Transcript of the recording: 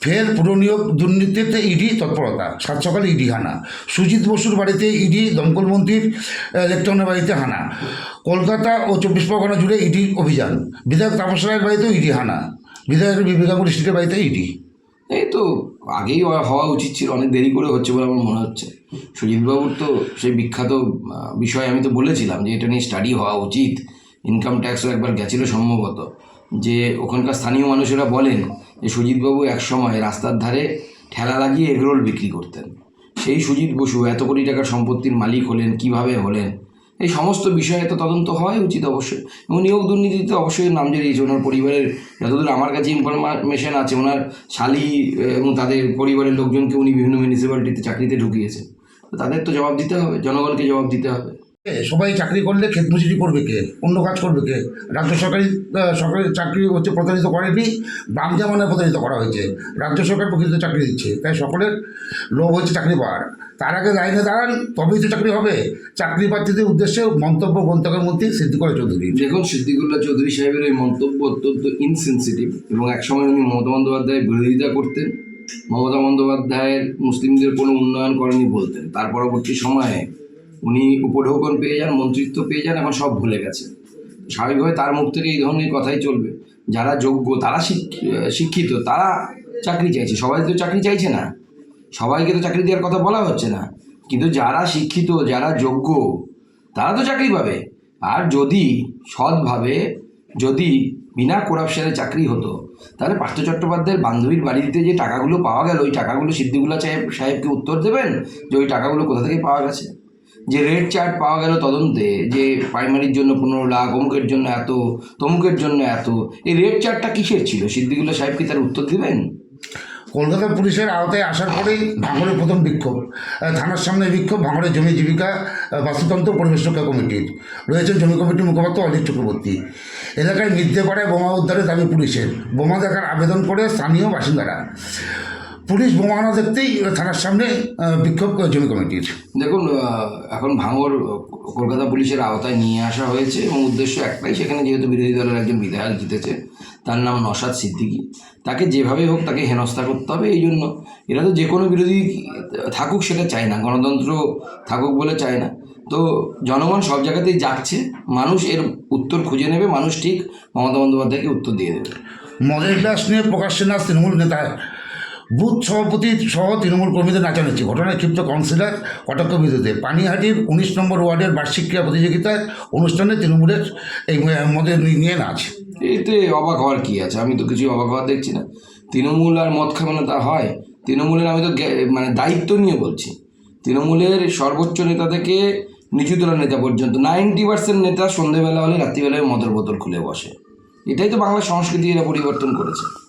ফের পুরনিয়োগ দুর্নীতিতে ইডি তৎপরতা। সাত সকালে ইডি হানা। সুজিত বসুর বাড়িতে ইডি দমকল মন্ত্রীর আহ, বাড়িতে হানা। কলকাতা ও চব্বিশ পরগনা জুড়ে ইডির অভিযান। বিধায়ক তাপস রায়ের বাড়িতেও ইডি হানা। বিধায়ক বিবেকানন্দ স্ট্রিটের বাড়িতে ইডি। এই তো আগেই হওয়া উচিত ছিল অনেক দেরি করে হচ্ছে বলে আমার মনে হচ্ছে। সুজিতবাবুর তো সেই বিখ্যাত বিষয় আমি তো বলেছিলাম যে এটা নিয়ে স্টাডি হওয়া উচিত। ইনকাম ট্যাক্সও একবার গেছিল সম্ভবত। যে ওখানকার স্থানীয় মানুষেরা বলেন যে সুজিতবাবু একসময় রাস্তার ধারে ঠেলা লাগিয়ে এগরোল বিক্রি করতেন। সেই সুজিত বসু এত কোটি টাকার সম্পত্তির মালিক হলেন, কীভাবে হলেন? এই সমস্ত বিষয়ে তো তদন্ত হওয়াই উচিত অবশ্যই। এবং নিয়োগ দুর্নীতিতে অবশ্যই নাম জড়িয়েছে। ওনার পরিবারের যতদূর আমার কাছে ইনফরমেশন আছে, ওনার শালি এবং তাদের পরিবারের লোকজনকে উনি বিভিন্ন মিউনিসিপ্যালিটিতে চাকরিতে ঢুকিয়েছেন। তাদের তো জবাব দিতে হবে, জনগণকে জবাব দিতে হবে। সবাই চাকরি করলে ক্ষেত মজুরি করবে কে? অন্য কাজ করবে কে? রাজ্য সরকারি সরকারি চাকরি হচ্ছে প্রতারিত করেনি বাম জামানায় প্রতারিত করা হয়েছে। রাজ্য সরকার প্রকৃত চাকরি দিচ্ছে। তাই সকলের লোভ হচ্ছে চাকরি পাওয়ার। তার আগে লাইনে দাঁড়ান, তবেই তো চাকরি হবে। চাকরি প্রার্থীদের উদ্দেশ্যে মন্তব্য গ্রন্থকের মধ্যে সিদ্ধিকরা চৌধুরী। দেখুন, সিদ্দিকুল্লাহ চৌধুরী সাহেবের এই মন্তব্য অত্যন্ত ইনসেন্সিটিভ এবং একসময় উনি মমতা বন্দ্যোপাধ্যায়ের বিরোধিতা করতেন। মমতা বন্দ্যোপাধ্যায়ের মুসলিমদের কোনো উন্নয়ন করেনি বলতেন। তার পরবর্তী সময়ে উনি উপঢৌকন পেয়ে যান, মন্ত্রিত্ব পেয়ে যান এখন সব ভুলে গেছে। স্বাভাবিকভাবে তার মুখ থেকে এই ধরনের কথাই চলবে। যারা যোগ্য, তারা শিক- শিক্ষিত, তারা চাকরি চাইছে। সবাই তো চাকরি চাইছে না। সবাইকে তো চাকরি দেওয়ার কথা বলা হচ্ছে না। কিন্তু যারা শিক্ষিত, যারা যোগ্য, তারা তো চাকরি পাবে। আর যদি সৎভাবে, যদি বিনা করাপশনে চাকরি হতো, তাহলে পার্থ চট্টোপাধ্যায়ের বান্ধবীর বাড়িতে যে টাকাগুলো পাওয়া গেল, ওই টাকাগুলো সিদ্ধিগুলা সাহেব, সাহেবকে উত্তর দেবেন যে ওই টাকাগুলো কোথা থেকে পাওয়া গেছে? যে রেড চার্ট পাওয়া গেল তদন্তে যে প্রাইমারির জন্য পনেরো লাখ, অমুকের জন্য এত, তমুকের জন্য এত, এই রেড চার্টটা কিসের ছিল? সিদ্দিকুল্লাহ সাহেব কি তার উত্তর দেবেন? কলকাতা পুলিশের আওতায় আসার পরেই ভাঙড়ের প্রথম বিক্ষোভ। থানার সামনে বিক্ষোভ ভাঙড়ের জমি জীবিকা বাস্তুতন্ত্র পরিবেশ রক্ষা কমিটির। রয়েছেন জমি কমিটির মুখপাত্র অজিত চক্রবর্তী। এলাকায় মিথ্যে পাড়ায় বোমা উদ্ধারের দাবি পুলিশের। বোমা দেখার আবেদন করে স্থানীয় বাসিন্দারা। পুলিশ বোমা না দেখতেই থানার সামনে বিক্ষোভ জমি কমিটির দেখুন এখন ভাঙর কলকাতা পুলিশের আওতায় নিয়ে আসা হয়েছে এবং উদ্দেশ্য একটাই সেখানে যেহেতু বিরোধী দলের একজন বিধায়ক জিতেছে তার নাম নসাদ সিদ্দিকী। তাকে যেভাবে হোক তাকে হেনস্থা করতে হবে এই জন্য। এরা তো যে কোনো বিরোধী থাকুক সেটা চায় না গণতন্ত্র থাকুক বলে চায় না। তো জনগণ সব জায়গাতেই যাচ্ছে মানুষ এর উত্তর খুঁজে নেবে মানুষ ঠিক মমতা বন্দ্যোপাধ্যায়কে উত্তর দিয়ে দেবে। মদের গ্লাস নিয়ে প্রকাশ্যে নাচ তৃণমূল নেতা বুথ সভাপতি সহ তৃণমূল কর্মীদের নাচানাচি ঘটনায় ক্ষিপ্ত কাউন্সিলর, কটক বিরুদ্ধে। পানিহাটির উনিশ নম্বর ওয়ার্ডের বার্ষিক ক্রীড়া প্রতিযোগিতার অনুষ্ঠানে তৃণমূলের এই মদের নিয়ে নাচ। এতে অবাক হওয়ার কি আছে? আমি তো কিছু অবাক হওয়ার দেখছি না। তৃণমূল আর মদ খাবে তা হয়? তৃণমূলের আমি তো মানে দায়িত্ব নিয়ে বলছি। তৃণমূলের সর্বোচ্চ নেতা থেকে নিচুতলা নেতা পর্যন্ত নাইনটি পার্সেন্ট নেতা সন্ধেবেলা হলে রাত্রিবেলায় মদের বোতল খুলে বসে। এটাই তো বাংলা সংস্কৃতি এরা পরিবর্তন করেছে।